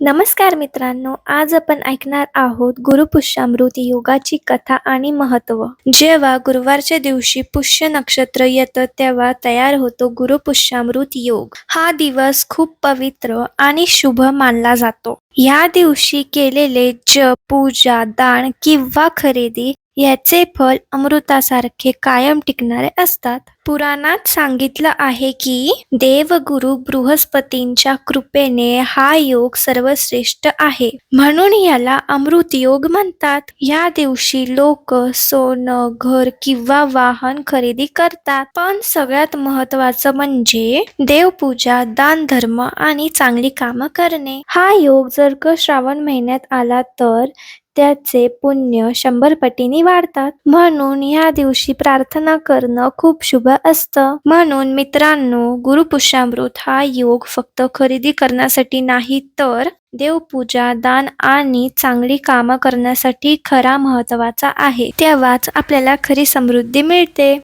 नमस्कार मित्रांनो आज आपण ऐकणार आहोत गुरुपुष्यामृत योगाची कथा आणि महत्त्व जेव्हा गुरुवारच्या दिवशी पुष्य नक्षत्र येतं तेव्हा तयार होतो गुरुपुष्यामृत योग. हा दिवस खूप पवित्र आणि शुभ मानला जातो. या दिवशी केलेले जप पूजा दान किंवा खरेदी याचे फल अमृतासारखे कायम टिकणारे असतात. पुराणात सांगितलं आहे की देवगुरु बृहस्पतींच्या कृपेने हा योग सर्वश्रेष्ठ आहे. म्हणून याला अमृत योग म्हणतात. या दिवशी लोक सोनं घर किंवा वाहन खरेदी करतात. पण सगळ्यात महत्वाचं म्हणजे देवपूजा दान धर्म आणि चांगली कामं करणे. हा योग जर का श्रावण महिन्यात आला तर त्याचे पुण्य शंभर पटीने वाढतात. म्हणून या दिवशी प्रार्थना करणं खूप शुभ असतं. म्हणून मित्रांनो गुरुपुष्यामृत हा योग फक्त खरेदी करण्यासाठी नाही तर देवपूजा दान आणि चांगली कामं करण्यासाठी खरा महत्त्वाचा आहे. तेव्हाच आपल्याला खरी समृद्धी मिळते.